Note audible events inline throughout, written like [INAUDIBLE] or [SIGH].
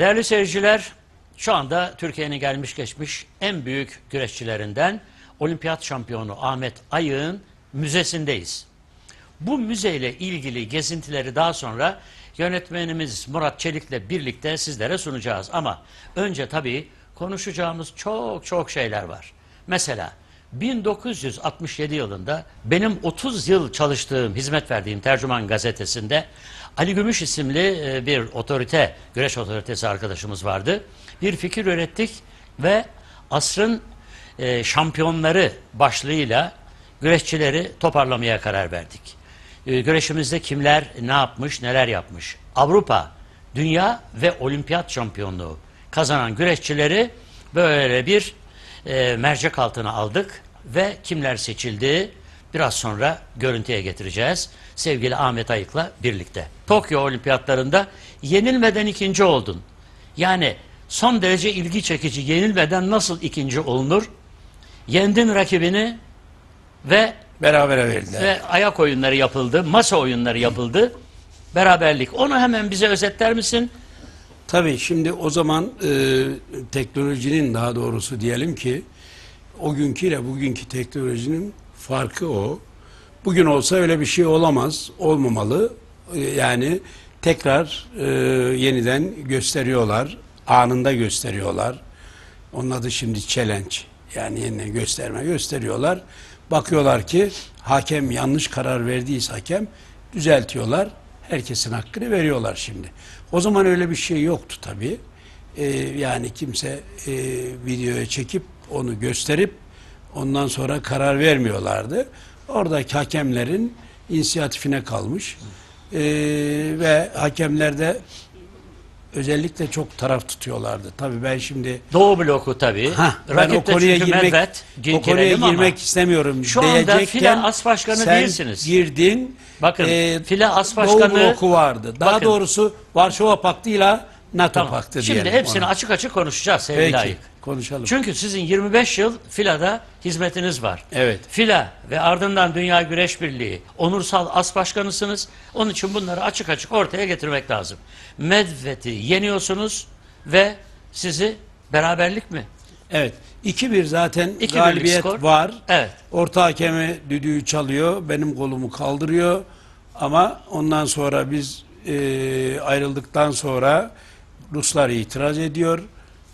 Değerli seyirciler, şu anda Türkiye'nin gelmiş geçmiş en büyük güreşçilerinden olimpiyat şampiyonu Ahmet Ayık'ın müzesindeyiz. Bu müzeyle ilgili gezintileri daha sonra yönetmenimiz Murat Çelik'le birlikte sizlere sunacağız. Ama önce tabii konuşacağımız çok çok şeyler var. Mesela 1967 yılında benim 30 yıl çalıştığım, hizmet verdiğim Tercüman gazetesinde Ali Gümüş isimli e, bir otorite, güreş otoritesi arkadaşımız vardı. Bir fikir ürettik ve asrın e, şampiyonları başlığıyla güreşçileri toparlamaya karar verdik. E, güreşimizde kimler ne yapmış, neler yapmış. Avrupa, dünya ve olimpiyat şampiyonluğu kazanan güreşçileri böyle bir mercek altına aldık ve kimler seçildi biraz sonra görüntüye getireceğiz. Sevgili Ahmet Ayık'la birlikte. Tokyo olimpiyatlarında yenilmeden ikinci oldun. Yani son derece ilgi çekici yenilmeden nasıl ikinci olunur? Yendin rakibini ve Berabere verdiler. ve ayak oyunları yapıldı, masa oyunları yapıldı. Beraberlik. Onu hemen bize özetler misin? Tabii şimdi o zaman e, teknolojinin daha doğrusu diyelim ki o günküyle bugünkü teknolojinin farkı o. Bugün olsa öyle bir şey olamaz, olmamalı. E, yani tekrar e, yeniden gösteriyorlar, anında gösteriyorlar. Onun adı şimdi challenge. Yani yeniden gösterme gösteriyorlar. Bakıyorlar ki hakem yanlış karar verdiyse hakem düzeltiyorlar. Herkesin hakkını veriyorlar şimdi. O zaman öyle bir şey yoktu tabii. Ee, yani kimse e, videoya çekip onu gösterip ondan sonra karar vermiyorlardı. Oradaki hakemlerin inisiyatifine kalmış. Ee, ve hakemler de özellikle çok taraf tutuyorlardı. Tabii ben şimdi Doğu bloku tabii. Hah, ben o konuya girmek, Medved. Gi- o konuya girelim ama girmek istemiyorum. Şu anda file as başkanı sen değilsiniz. girdin. Bakın, file as Doğu başkanı- bloku vardı. Daha Bakın. doğrusu Varşova Paktı'yla NATO Tamam. Paktı Şimdi diyelim hepsini ona. açık açık konuşacağız sevgili Peki, Ayık. konuşalım. Çünkü sizin 25 yıl FILA'da hizmetiniz var. Evet. FILA ve ardından Dünya Güreş Birliği onursal as başkanısınız. Onun için bunları açık açık ortaya getirmek lazım. Medved'i yeniyorsunuz ve sizi beraberlik mi? Evet. 2-1 zaten 2-1'lik galibiyet skor. var. Evet. Orta hakemi düdüğü çalıyor. Benim kolumu kaldırıyor. Ama ondan sonra biz e, ayrıldıktan sonra Ruslar itiraz ediyor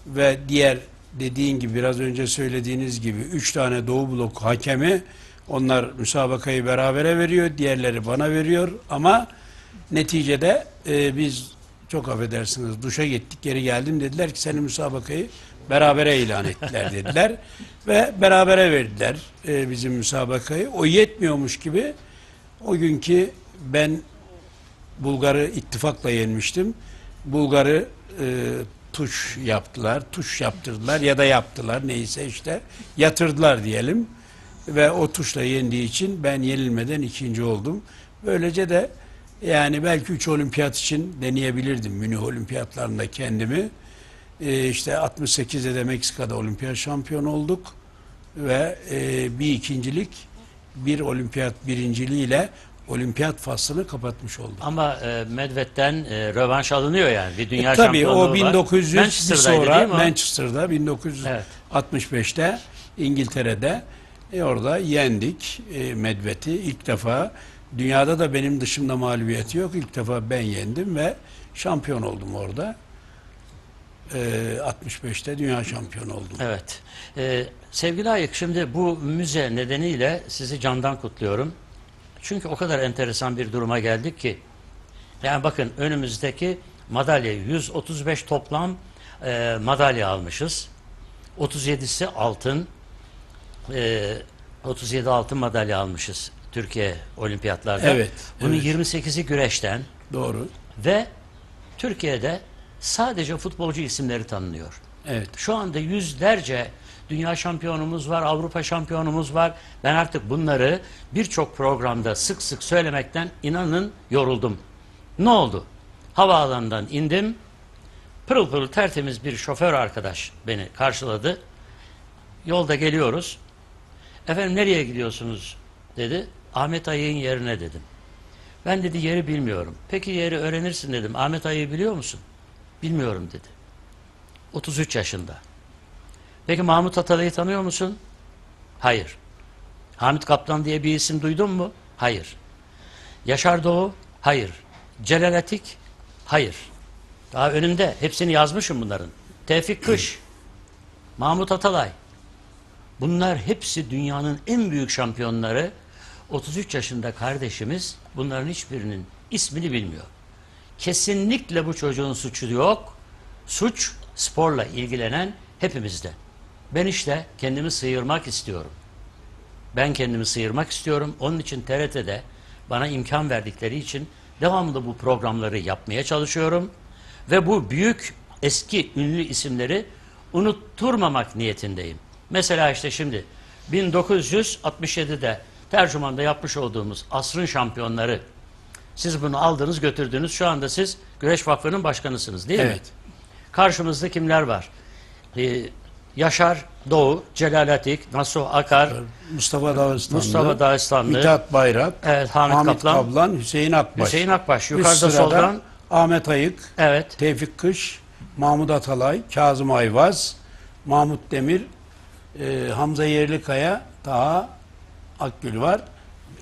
ve diğer dediğin gibi biraz önce söylediğiniz gibi üç tane Doğu blok hakemi onlar müsabakayı berabere veriyor. Diğerleri bana veriyor ama neticede e, biz çok affedersiniz duşa gittik geri geldim dediler ki senin müsabakayı berabere ilan ettiler dediler [LAUGHS] ve berabere verdiler e, bizim müsabakayı. O yetmiyormuş gibi o günkü ben Bulgar'ı ittifakla yenmiştim. Bulgar'ı e, tuş yaptılar, tuş yaptırdılar ya da yaptılar neyse işte yatırdılar diyelim. Ve o tuşla yendiği için ben yenilmeden ikinci oldum. Böylece de yani belki üç olimpiyat için deneyebilirdim Münih olimpiyatlarında kendimi. E, işte 68'de de Meksika'da olimpiyat şampiyonu olduk. Ve e, bir ikincilik, bir olimpiyat birinciliğiyle olimpiyat faslını kapatmış olduk. Ama e, Medved'den e, rövanş alınıyor yani. Bir dünya E, Tabii o var. 1900 bir Manchester'daydı sonra değil mi? Manchester'da 1965'te İngiltere'de e, orada yendik e, Medved'i ilk defa. Dünyada da benim dışımda mağlubiyeti yok. İlk defa ben yendim ve şampiyon oldum orada. E, 65'te dünya şampiyonu oldum. Evet. Ee, sevgili Ayık şimdi bu müze nedeniyle sizi candan kutluyorum. Çünkü o kadar enteresan bir duruma geldik ki. Yani bakın önümüzdeki madalya 135 toplam e, madalya almışız. 37'si altın. E, 37 altın madalya almışız Türkiye olimpiyatlarda. Evet, Bunun evet. 28'i güreşten Doğru. ve Türkiye'de sadece futbolcu isimleri tanınıyor. Evet. Şu anda yüzlerce dünya şampiyonumuz var, Avrupa şampiyonumuz var. Ben artık bunları birçok programda sık sık söylemekten inanın yoruldum. Ne oldu? Havaalanından indim. Pırıl pırıl tertemiz bir şoför arkadaş beni karşıladı. Yolda geliyoruz. Efendim nereye gidiyorsunuz dedi. Ahmet Ayık'ın yerine dedim. Ben dedi yeri bilmiyorum. Peki yeri öğrenirsin dedim. Ahmet Ayık'ı biliyor musun? Bilmiyorum dedi. 33 yaşında. Peki Mahmut Atalay'ı tanıyor musun? Hayır. Hamit Kaplan diye bir isim duydun mu? Hayır. Yaşar Doğu? Hayır. Celal Atik? Hayır. Daha önümde. Hepsini yazmışım bunların. Tevfik Kış, Mahmut Atalay. Bunlar hepsi dünyanın en büyük şampiyonları. 33 yaşında kardeşimiz bunların hiçbirinin ismini bilmiyor. Kesinlikle bu çocuğun suçu yok. Suç sporla ilgilenen hepimizde. Ben işte kendimi sıyırmak istiyorum. Ben kendimi sıyırmak istiyorum. Onun için TRT'de bana imkan verdikleri için devamlı bu programları yapmaya çalışıyorum. Ve bu büyük eski ünlü isimleri unutturmamak niyetindeyim. Mesela işte şimdi 1967'de tercümanda yapmış olduğumuz asrın şampiyonları siz bunu aldınız götürdünüz. Şu anda siz Güreş Vakfı'nın başkanısınız değil mi? Evet. Karşımızda kimler var? Ee, Yaşar Doğu, Celal Atik, Nasuh Akar, Mustafa Dağıstanlı, Mustafa Dağıstanlı, Mithat Bayrak, Evet, Hamit Kaplan. Hüseyin Akbaş. Hüseyin Akbaş. Yukarıda soldan Ahmet Ayık, evet. Tevfik Kış, Mahmut Atalay, Kazım Ayvaz, Mahmut Demir, e, Hamza Yerlikaya, Taha Akgül var.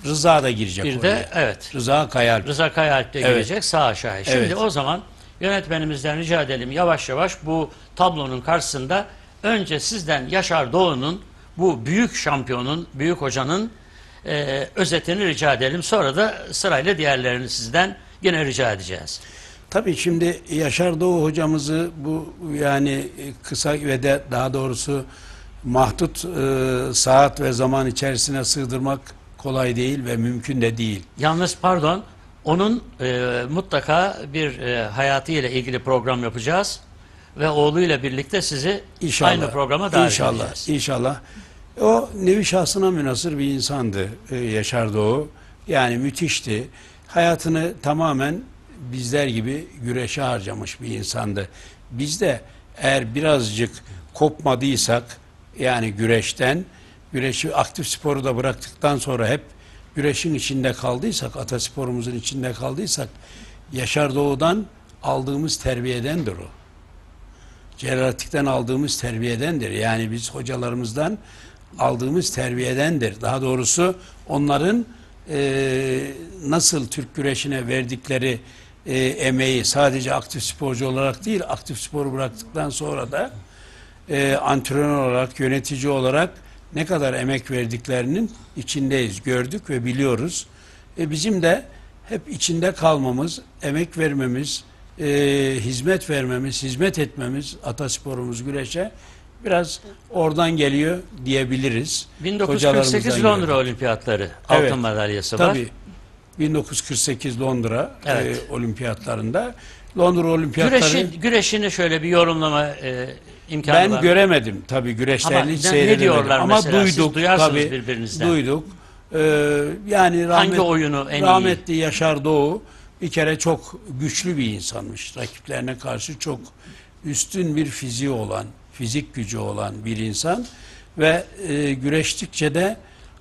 Rıza da girecek Bir oraya. de evet. Rıza Kayalp. Rıza Kayalp de Evet. gelecek sağ aşağıya. Şimdi Evet. o zaman yönetmenimizden rica edelim yavaş yavaş bu tablonun karşısında önce sizden Yaşar Doğu'nun bu büyük şampiyonun, büyük hocanın e, özetini rica edelim. Sonra da sırayla diğerlerini sizden yine rica edeceğiz. Tabii şimdi Yaşar Doğu hocamızı bu yani e, kısa ve de daha doğrusu mahdut e, saat ve zaman içerisine sığdırmak kolay değil ve mümkün de değil. Yalnız pardon, onun e, mutlaka bir e, hayatıyla ilgili program yapacağız ve oğluyla birlikte sizi İnşallah. aynı programa davet İnşallah. edeceğiz. İnşallah. O nevi şahsına münasır bir insandı e, Yaşar Doğu. Yani müthişti. Hayatını tamamen bizler gibi güreşe harcamış bir insandı. Biz de eğer birazcık kopmadıysak yani güreşten, güreşi aktif sporu da bıraktıktan sonra hep güreşin içinde kaldıysak, atasporumuzun içinde kaldıysak Yaşar Doğu'dan aldığımız terbiyedendir o. Celalatik'ten aldığımız terbiyedendir. Yani biz hocalarımızdan aldığımız terbiyedendir. Daha doğrusu onların e, nasıl Türk güreşine verdikleri e, emeği sadece aktif sporcu olarak değil, aktif sporu bıraktıktan sonra da e, antrenör olarak, yönetici olarak ne kadar emek verdiklerinin içindeyiz, gördük ve biliyoruz. E, bizim de hep içinde kalmamız, emek vermemiz, e, hizmet vermemiz, hizmet etmemiz atasporumuz güreşe biraz oradan geliyor diyebiliriz. 1948 Hocalarımızdan Londra geliyor. Olimpiyatları Evet. altın madalyası var. Tabii. 1948 Londra Evet. e, olimpiyatlarında. Londra olimpiyatları Güreşi, güreşini şöyle bir yorumlama e, imkanı ben var. mı? göremedim tabii güreşlerini ne- hiç ne seyredemedim. diyorlar Ama mesela? Siz duyduk duyarsınız tabii. birbirinizden. Duyduk. Ee, yani rahmet, Hangi oyunu en iyi? rahmetli Yaşar Doğu bir kere çok güçlü bir insanmış. Rakiplerine karşı çok üstün bir fiziği olan, fizik gücü olan bir insan ve e, güreştikçe de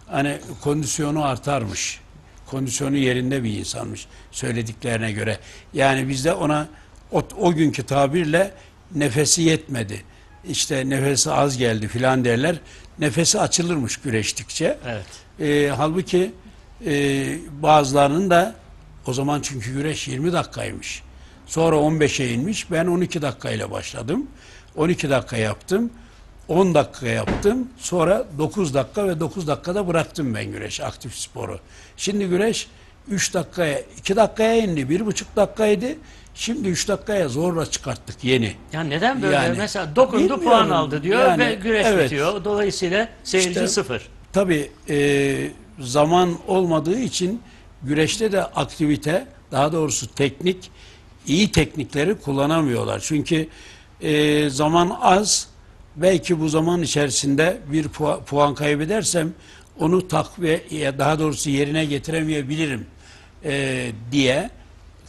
hani kondisyonu artarmış. Kondisyonu yerinde bir insanmış söylediklerine göre. Yani bizde ona o, o günkü tabirle nefesi yetmedi. İşte nefesi az geldi filan derler. Nefesi açılırmış güreştikçe. Evet. E, halbuki e, bazılarının da o zaman çünkü güreş 20 dakikaymış. Sonra 15'e inmiş. Ben 12 dakikayla başladım. 12 dakika yaptım. 10 dakika yaptım. Sonra 9 dakika ve 9 dakikada bıraktım ben güreş, aktif sporu. Şimdi güreş 3 dakikaya, 2 dakikaya indi. 1,5 dakikaydı. Şimdi 3 dakikaya zorla çıkarttık yeni. Ya neden böyle? Yani, Mesela dokundu puan aldı diyor Yani, ve güreş evet. bitiyor. Dolayısıyla seyirci İşte- sıfır. Tabii e, zaman olmadığı için güreşte de aktivite, daha doğrusu teknik, iyi teknikleri kullanamıyorlar. Çünkü e, zaman az, belki bu zaman içerisinde bir puan, puan kaybedersem onu takviye, daha doğrusu yerine getiremeyebilirim e, diye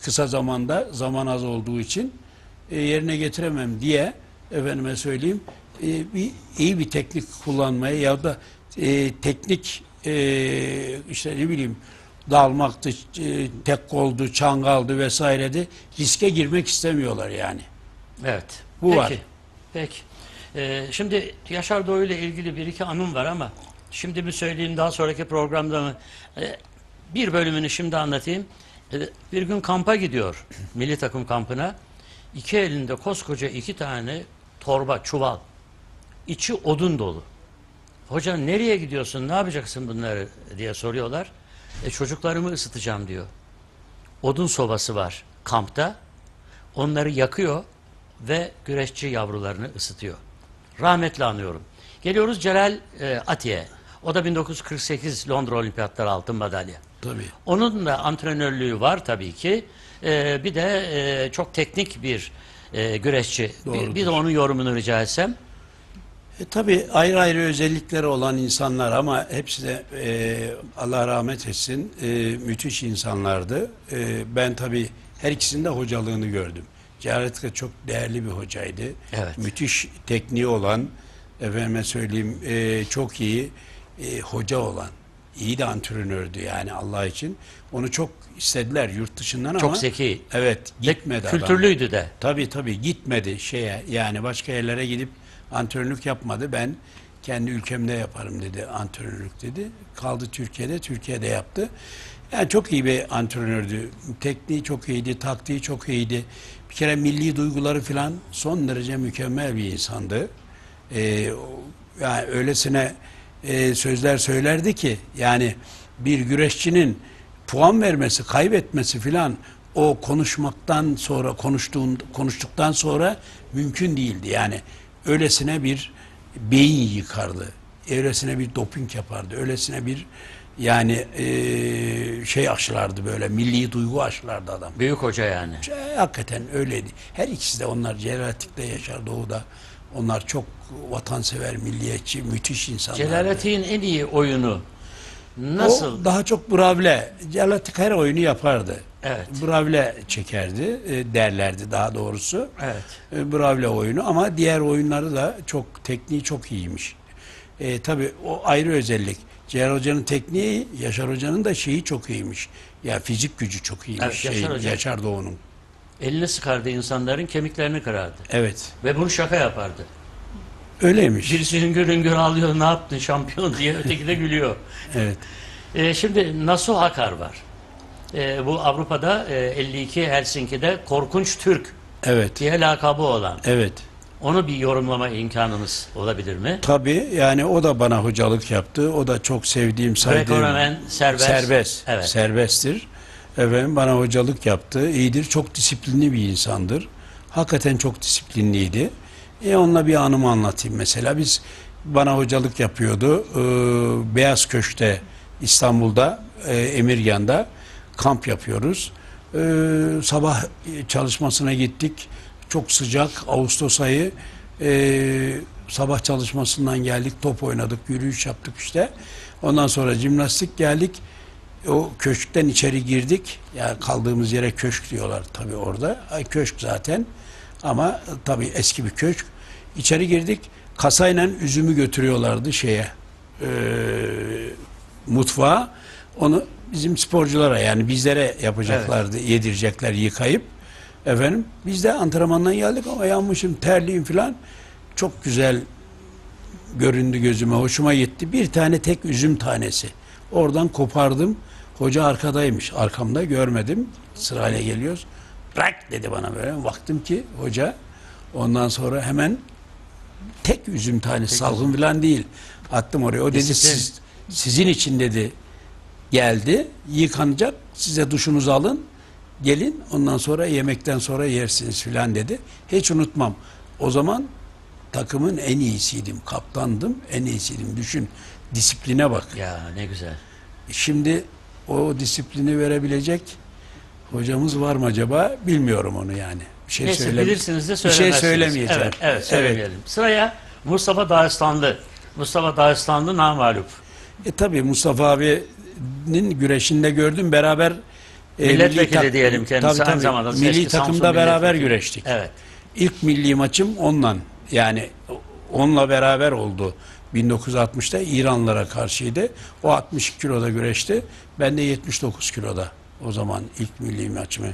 kısa zamanda, zaman az olduğu için e, yerine getiremem diye efendime söyleyeyim e, bir iyi bir teknik kullanmaya ya da e, teknik e, işte ne bileyim dalmaktı, e, tek koldu, çangaldı vesairedi riske girmek istemiyorlar yani. Evet. Bu Peki. var. Peki. Ee, şimdi Yaşar Doğu ile ilgili bir iki anım var ama şimdi mi söyleyeyim daha sonraki programda mı? Ee, bir bölümünü şimdi anlatayım. Ee, bir gün kampa gidiyor. [CLEARS THROAT] Milli takım kampına. İki elinde koskoca iki tane torba, çuval. İçi odun dolu. Hoca nereye gidiyorsun, ne yapacaksın bunları diye soruyorlar. E, çocuklarımı ısıtacağım diyor. Odun sobası var kampta. Onları yakıyor ve güreşçi yavrularını ısıtıyor. Rahmetli anıyorum. Geliyoruz Celal e, Atiye. O da 1948 Londra Olimpiyatları altın madalya. Tabii. Onun da antrenörlüğü var tabii ki. E, bir de e, çok teknik bir e, güreşçi. Bir, Doğrudur. bir de onun yorumunu rica etsem. E, tabii ayrı ayrı özellikleri olan insanlar ama hepsi de e, Allah rahmet etsin e, müthiş insanlardı. E, ben tabii her ikisinin de hocalığını gördüm. Celalettin çok değerli bir hocaydı. Evet. Müthiş tekniği olan, efendime söyleyeyim e, çok iyi e, hoca olan, iyi de antrenördü yani Allah için. Onu çok istediler yurt dışından Çok ama zeki. evet Ve gitmedi adam. Kültürlüydü de. Tabii tabii gitmedi şeye yani başka yerlere gidip antrenörlük yapmadı. Ben kendi ülkemde yaparım dedi antrenörlük dedi. Kaldı Türkiye'de, Türkiye'de yaptı. Yani çok iyi bir antrenördü. Tekniği çok iyiydi, taktiği çok iyiydi. Bir kere milli duyguları falan son derece mükemmel bir insandı. Ee, yani öylesine e, sözler söylerdi ki yani bir güreşçinin puan vermesi, kaybetmesi filan o konuşmaktan sonra konuştuğun konuştuktan sonra mümkün değildi. Yani öylesine bir beyin yıkardı. Öylesine bir doping yapardı. Öylesine bir yani e, şey aşılardı böyle milli duygu aşılardı adam. Büyük hoca yani. Şey, hakikaten öyleydi. Her ikisi de onlar Celalettin'de Yaşar Doğu'da onlar çok vatansever, milliyetçi, müthiş insanlar. Celalettin'in en iyi oyunu nasıl? O daha çok bravle. Celalettin her oyunu yapardı. Evet. Bravle çekerdi e, derlerdi daha doğrusu. Evet. E, Bravle oyunu ama diğer oyunları da çok tekniği çok iyiymiş. E, tabii o ayrı özellik. Celal Hoca'nın tekniği, Yaşar Hoca'nın da şeyi çok iyiymiş. Ya fizik gücü çok iyiymiş. Evet, Yaşar Hoca. Yaşar Doğu'nun. Elini sıkardı insanların kemiklerini kırardı. Evet. Ve bunu şaka yapardı. Öyleymiş. Birisi hüngür hüngür ağlıyor ne yaptın şampiyon diye [LAUGHS] öteki de gülüyor. Evet. Ee, şimdi Nasuh Akar var. Ee, bu Avrupa'da e, 52 Helsinki'de Korkunç Türk Evet. diye lakabı olan. Evet. Onu bir yorumlama imkanımız olabilir mi? Tabii yani o da bana hocalık yaptı. O da çok sevdiğim, saydığım. Greco-Romen serbest. Serbest. Evet. Serbesttir. Efendim bana hocalık yaptı. İyidir. Çok disiplinli bir insandır. Hakikaten çok disiplinliydi. E onunla bir anımı anlatayım mesela. Biz bana hocalık yapıyordu. Ee, Beyaz Köşk'te İstanbul'da e, Emirgan'da kamp yapıyoruz. Ee, sabah çalışmasına gittik. Çok sıcak Ağustos ayı. Ee, sabah çalışmasından geldik. Top oynadık, yürüyüş yaptık işte. Ondan sonra jimnastik geldik. O köşkten içeri girdik. Yani kaldığımız yere köşk diyorlar tabii orada. Ay, Köşk zaten. Ama tabii eski bir köşk. İçeri girdik. Kasayla üzümü götürüyorlardı şeye. eee mutfağa. Onu bizim sporculara yani bizlere yapacaklardı. Yedirecekler yıkayıp. Efendim biz de antrenmandan geldik ama yanmışım terliyim falan. Çok güzel göründü gözüme. Hoşuma gitti. Bir tane tek üzüm tanesi. Oradan kopardım. Hoca arkadaymış. Arkamda görmedim. Sırayla geliyoruz. Bırak dedi bana böyle. Baktım ki hoca ondan sonra hemen tek üzüm tanesi salgın falan değil. Attım oraya. O dedi Disiplin. siz, sizin için dedi geldi. Yıkanacak. Size duşunuzu alın. Gelin ondan sonra yemekten sonra yersiniz filan dedi. Hiç unutmam. O zaman takımın en iyisiydim. Kaptandım. En iyisiydim. Düşün. Disipline bak. Ya ne güzel. Şimdi o disiplini verebilecek hocamız var mı acaba? Bilmiyorum onu yani. Bir şey Neyse bilirsiniz de Bir şey söylemezsiniz. söylemeyeceğim. Evet, evet söylemeyelim. Sıraya Mustafa Dağıstanlı. Mustafa Dağıstanlı namalup. E tabi Mustafa abinin güreşinde gördüm. Beraber e, Milletvekili tak- diyelim kendisi, Tabii, aynı tabii. zamanda milli takımda beraber güreştik. Evet. İlk milli maçım onunla. Yani onunla beraber oldu. 1960'ta İranlara karşıydı. O 62 kiloda güreşti. Ben de 79 kiloda. O zaman ilk milli maçımı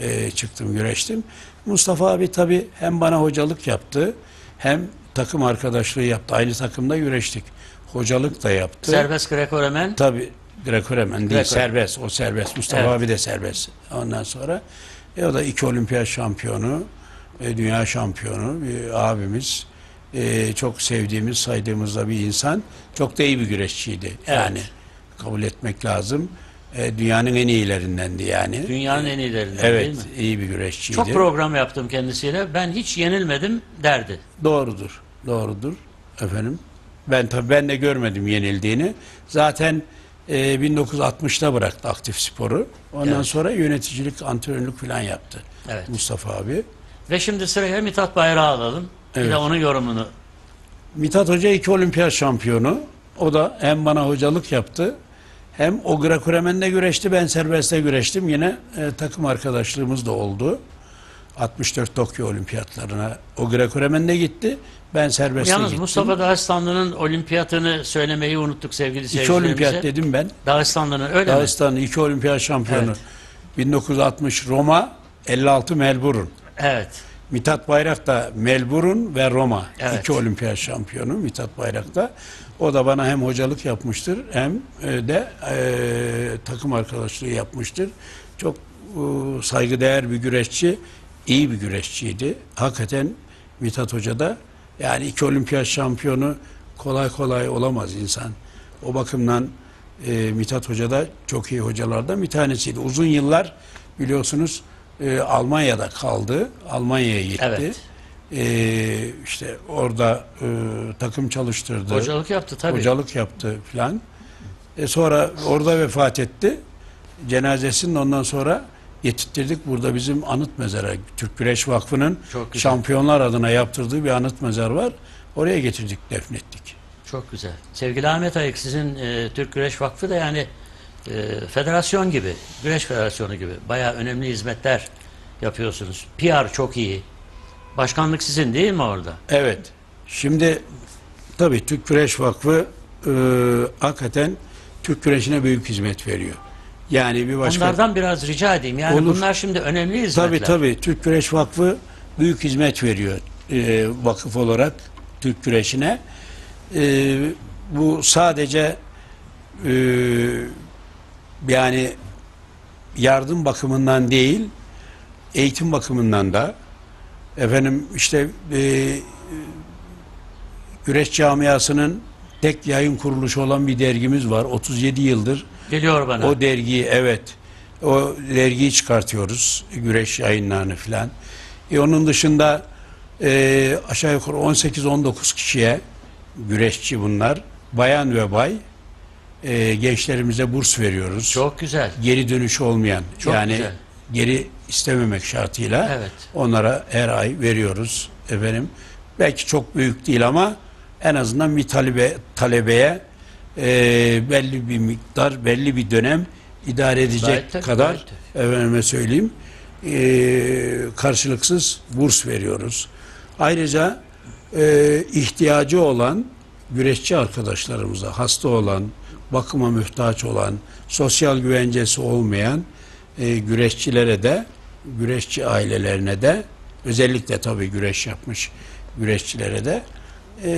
e, çıktım güreştim. Mustafa abi tabi hem bana hocalık yaptı hem takım arkadaşlığı yaptı. Aynı takımda güreştik. Hocalık da yaptı. Serbest Greco-Romen. Tabii Greco-Romen değil, Greco. serbest. O serbest. Mustafa Evet. abi de serbest. Ondan sonra e, o da iki olimpiyat şampiyonu, e, dünya şampiyonu bir abimiz. E, çok sevdiğimiz, saydığımız da bir insan. Çok da iyi bir güreşçiydi. Evet. Yani kabul etmek lazım. E, dünyanın en iyilerindendi yani. Dünyanın en iyilerinden Evet, değil mi? iyi bir güreşçiydi. Çok program yaptım kendisiyle. Ben hiç yenilmedim derdi. Doğrudur. Doğrudur efendim. Ben tabii ben de görmedim yenildiğini. Zaten e, 1960'ta bıraktı aktif sporu. Ondan Evet. sonra yöneticilik, antrenörlük falan yaptı. Evet. Mustafa abi. Ve şimdi sıraya Mithat Bayrağı alalım. Bir Evet. de onun yorumunu. Mithat Hoca iki olimpiyat şampiyonu. O da hem bana hocalık yaptı hem o Greco-Romen'de güreşti. Ben serbestte güreştim. Yine e, takım arkadaşlığımız da oldu. 64 Tokyo olimpiyatlarına o Greco-Romen'de gitti. Ben serbestte Yalnız gittim. Mustafa Dağıstanlı'nın olimpiyatını söylemeyi unuttuk sevgili İki seyircilerimize. olimpiyat dedim ben. Dağıstanlı'nın öyle mi? Dağıstan'ın iki olimpiyat şampiyonu. Evet. 1960 Roma, 56 Melbourne. Evet. Mithat Bayrak da Melbourne ve Roma. Evet. İki olimpiyat şampiyonu Mithat Bayrak da. O da bana hem hocalık yapmıştır hem e, de e, takım arkadaşlığı yapmıştır. Çok e, saygıdeğer bir güreşçi, iyi bir güreşçiydi. Hakikaten Mithat Hoca da yani iki olimpiyat şampiyonu kolay kolay olamaz insan. O bakımdan e, Mithat Hoca da çok iyi hocalardan bir tanesiydi. Uzun yıllar biliyorsunuz e, Almanya'da kaldı. Almanya'ya gitti. Evet. E, işte orada e, takım çalıştırdı. Hocalık yaptı tabii. Hocalık yaptı filan. E sonra orada vefat etti. Cenazesini ondan sonra getirttirdik. Burada bizim anıt mezara Türk Güreş Vakfı'nın şampiyonlar adına yaptırdığı bir anıt mezar var. Oraya getirdik, defnettik. Çok güzel. Sevgili Ahmet Ayık sizin e, Türk Güreş Vakfı da yani e, federasyon gibi, güreş federasyonu gibi bayağı önemli hizmetler yapıyorsunuz. PR çok iyi. Başkanlık sizin değil mi orada? Evet. Şimdi tabii Türk Güreş Vakfı e, hakikaten Türk güreşine büyük hizmet veriyor. Yani bir başka Onlardan biraz rica edeyim. Yani Olur. bunlar şimdi önemli hizmetler. Tabii tabii Türk Güreş Vakfı büyük hizmet veriyor e, vakıf olarak Türk güreşine. E, bu sadece e, yani yardım bakımından değil eğitim bakımından da efendim işte e, güreş camiasının tek yayın kuruluşu olan bir dergimiz var. 37 yıldır Geliyor bana. o dergiyi evet. O dergiyi çıkartıyoruz. Güreş yayınlarını filan. E, onun dışında e, aşağı yukarı 18-19 kişiye güreşçi bunlar. Bayan ve bay. E, gençlerimize burs veriyoruz. Çok güzel. Geri dönüşü olmayan. Çok yani güzel. geri istememek şartıyla Evet. onlara her ay veriyoruz efendim. Belki çok büyük değil ama en azından bir talebe talebeye e, belli bir miktar, belli bir dönem idare edecek Gayet kadar gayet efendime söyleyeyim e, karşılıksız burs veriyoruz. Ayrıca e, ihtiyacı olan güreşçi arkadaşlarımıza, hasta olan, bakıma muhtaç olan, sosyal güvencesi olmayan e, güreşçilere de, güreşçi ailelerine de, özellikle tabii güreş yapmış güreşçilere de e,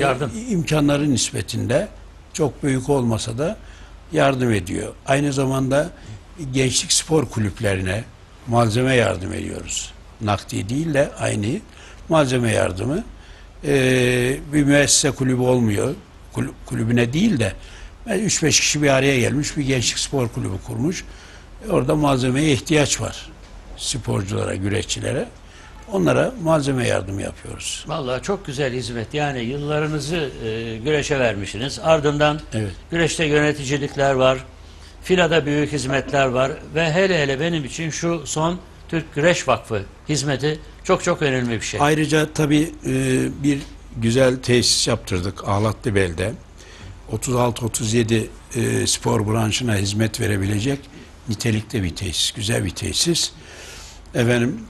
Yardım. imkanları nispetinde çok büyük olmasa da yardım ediyor. Aynı zamanda gençlik spor kulüplerine malzeme yardım ediyoruz. Nakdi değil de aynı malzeme yardımı. Ee, bir müessese kulübü olmuyor. Kul- kulübüne değil de 3-5 kişi bir araya gelmiş bir gençlik spor kulübü kurmuş. Orada malzemeye ihtiyaç var. Sporculara, güreşçilere. Onlara malzeme yardımı yapıyoruz. Vallahi çok güzel hizmet. Yani yıllarınızı e, güreşe vermişsiniz. Ardından Evet. güreşte yöneticilikler var. Filada büyük hizmetler var. Ve hele hele benim için şu son Türk Güreş Vakfı hizmeti çok çok önemli bir şey. Ayrıca tabii e, bir güzel tesis yaptırdık Ahlatlıbel'de. 36-37 e, spor branşına hizmet verebilecek nitelikte bir tesis, güzel bir tesis. Efendim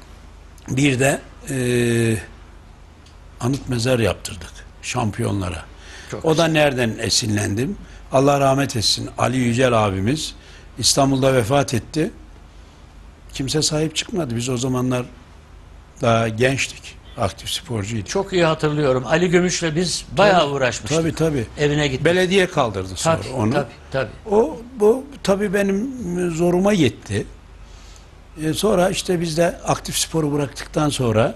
bir de e, anıt mezar yaptırdık şampiyonlara. Çok o da nereden esinlendim? Allah rahmet etsin Ali Yücel abimiz İstanbul'da vefat etti. Kimse sahip çıkmadı. Biz o zamanlar daha gençtik. Aktif sporcuydu. Çok iyi hatırlıyorum. Ali Gümüş'le biz bayağı uğraşmıştık. Tabii tabii. Evine gittik. Belediye kaldırdı sonra Tabii, onu. tabii, tabii. O bu tabii benim zoruma gitti. E, sonra işte biz de aktif sporu bıraktıktan sonra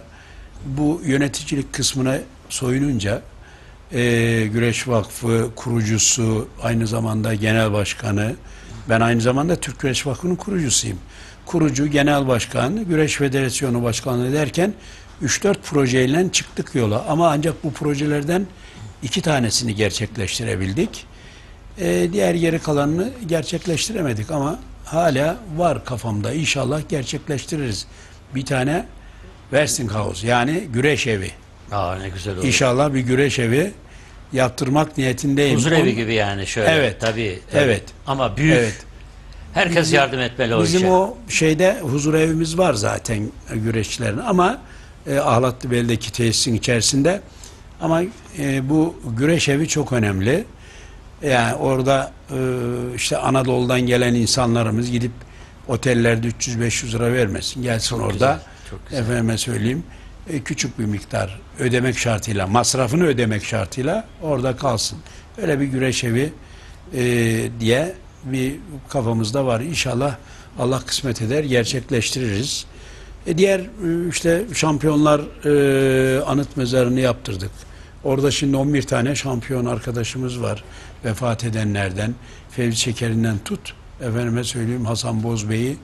bu yöneticilik kısmına soyununca e, Güreş Vakfı kurucusu, aynı zamanda genel başkanı, ben aynı zamanda Türk Güreş Vakfı'nın kurucusuyum. Kurucu, genel başkan, Güreş Federasyonu başkanlığı derken 3-4 projeyle çıktık yola. Ama ancak bu projelerden iki tanesini gerçekleştirebildik. Ee, diğer geri kalanını gerçekleştiremedik ama hala var kafamda. İnşallah gerçekleştiririz. Bir tane Westinghouse yani güreş evi. Aa ne güzel olur. İnşallah bir güreş evi yaptırmak niyetindeyim. Huzur evi On- gibi yani şöyle. Evet. Tabii, tabii. Evet. Ama büyük. Evet. Herkes yardım etmeli o Bizim işe. o şeyde huzur evimiz var zaten güreşçilerin ama e, Ahlatlı Bel'deki tesisin içerisinde ama e, bu güreş evi çok önemli. Yani orada e, işte Anadolu'dan gelen insanlarımız gidip otellerde 300-500 lira vermesin. Gelsin orada güzel, çok güzel. efendime söyleyeyim e, küçük bir miktar ödemek şartıyla masrafını ödemek şartıyla orada kalsın. Öyle bir güreş evi e, diye bir kafamızda var. İnşallah Allah kısmet eder gerçekleştiririz. E, diğer e, işte şampiyonlar e, anıt mezarını yaptırdık. Orada şimdi 11 tane şampiyon arkadaşımız var vefat edenlerden. Fevzi Şeker'inden tut. Efendime söyleyeyim Hasan Bozbey'i,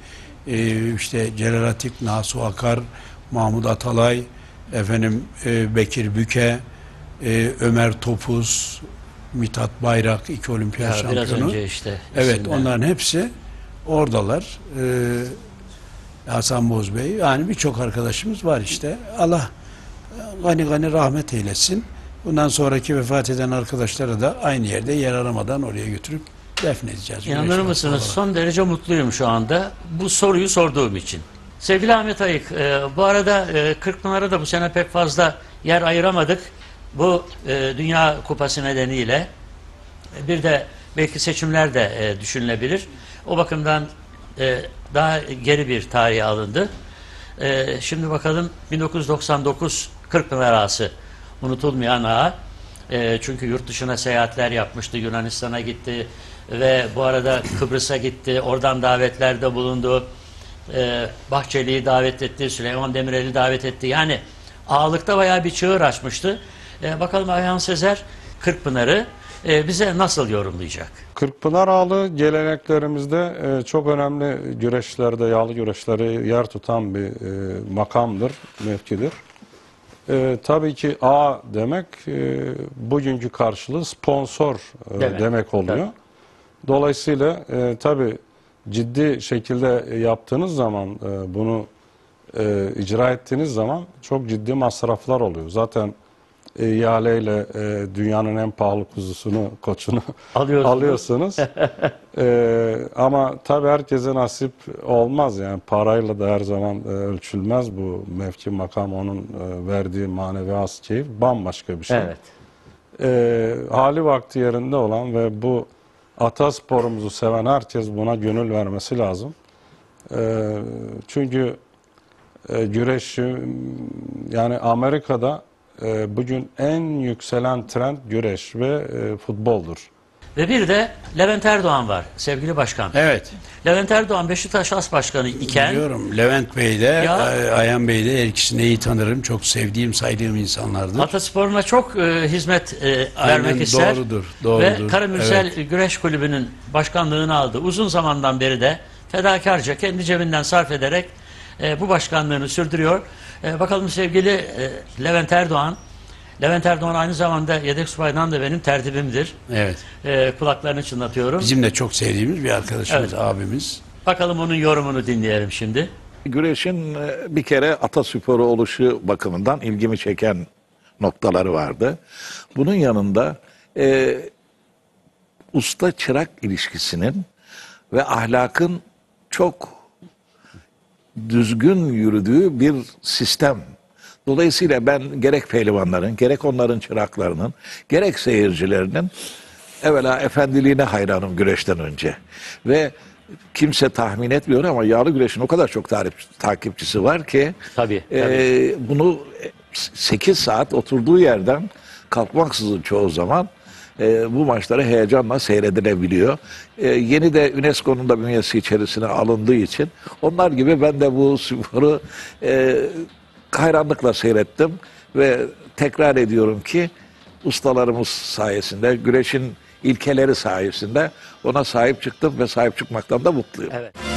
e, işte Celal Atik, Nasu Akar, Mahmut Atalay, efendim e, Bekir Büke, e, Ömer Topuz, Mithat Bayrak, iki olimpiyat Ya biraz şampiyonu. önce işte. Evet isimler. onların hepsi oradalar. Ee, Hasan Bozbey yani birçok arkadaşımız var işte. Allah gani gani rahmet eylesin. Bundan sonraki vefat eden arkadaşları da aynı yerde yer aramadan oraya götürüp defnedeceğiz. İnanır mısınız? olarak. Son derece mutluyum şu anda. Bu soruyu sorduğum için. Sevgili Ahmet Ayık, e, bu arada e, Kırkpınar'a da bu sene pek fazla yer ayıramadık. Bu e, Dünya Kupası nedeniyle. E, Bir de belki seçimler de e, düşünülebilir. O bakımdan e, daha geri bir tarihe alındı. E, şimdi bakalım 1999 Kırkpınar Ağası unutulmayan ağa. E, çünkü yurt dışına seyahatler yapmıştı. Yunanistan'a gitti ve bu arada Kıbrıs'a gitti. Oradan davetlerde bulundu. E, Bahçeli'yi davet etti. Süleyman Demirel'i davet etti. Yani ağalıkta bayağı bir çığır açmıştı. E, bakalım Ayhan Sezer Kırkpınar'ı e, bize nasıl yorumlayacak? Kırkpınar Ağlı geleneklerimizde e, çok önemli güreşlerde, yağlı güreşleri yer tutan bir e, makamdır, mevkidir. E, tabii ki A demek e, bugünkü karşılığı sponsor e, Demek, demek, oluyor. Dolayısıyla e, tabii ciddi şekilde yaptığınız zaman e, bunu e, icra ettiğiniz zaman çok ciddi masraflar oluyor. Zaten e, ihaleyle e, dünyanın en pahalı kuzusunu, koçunu [LAUGHS] Alıyorsunuz. alıyorsunuz. [LAUGHS] E, ama tabii herkese nasip olmaz yani parayla da her zaman e, ölçülmez bu mevki makam onun e, verdiği manevi has keyif bambaşka bir şey. Evet. E, hali vakti yerinde olan ve bu atasporumuzu seven herkes buna gönül vermesi lazım. E, çünkü e, güreş e, yani Amerika'da e, bugün en yükselen trend güreş ve e, futboldur. Ve bir de Levent Erdoğan var sevgili başkan. Evet. Levent Erdoğan Beşiktaş As Başkanı iken Biliyorum Levent Bey de Ya- Ay- Ayhan Bey de her ikisini iyi tanırım. Çok sevdiğim, saydığım insanlardır. Ataspor'una çok e, hizmet e, Aynen, vermek ister. doğrudur, Ve doğrudur. Karamürsel Güreş Kulübü'nün başkanlığını aldı. Uzun zamandan beri de fedakarca kendi cebinden sarf ederek e, bu başkanlığını sürdürüyor. E, bakalım sevgili e, Levent Erdoğan. Levent Erdoğan aynı zamanda yedek subaydan da benim tertibimdir. Evet. E, kulaklarını çınlatıyorum. Bizim de çok sevdiğimiz bir arkadaşımız, Evet. abimiz. Bakalım onun yorumunu dinleyelim şimdi. Güreşin e, bir kere atasporu oluşu bakımından ilgimi çeken noktaları vardı. Bunun yanında e, usta çırak ilişkisinin ve ahlakın çok düzgün yürüdüğü bir sistem. Dolayısıyla ben gerek pehlivanların, gerek onların çıraklarının, gerek seyircilerinin evvela efendiliğine hayranım güreşten önce. Ve kimse tahmin etmiyor ama yağlı güreşin o kadar çok tarif, takipçisi var ki Tabii, e, bunu 8 saat oturduğu yerden kalkmaksızın çoğu zaman e, bu maçları heyecanla seyredilebiliyor. E, yeni de UNESCO'nun da bünyesi içerisine alındığı için onlar gibi ben de bu sporu e, hayranlıkla seyrettim ve tekrar ediyorum ki ustalarımız sayesinde, güreşin ilkeleri sayesinde ona sahip çıktım ve sahip çıkmaktan da mutluyum. Evet.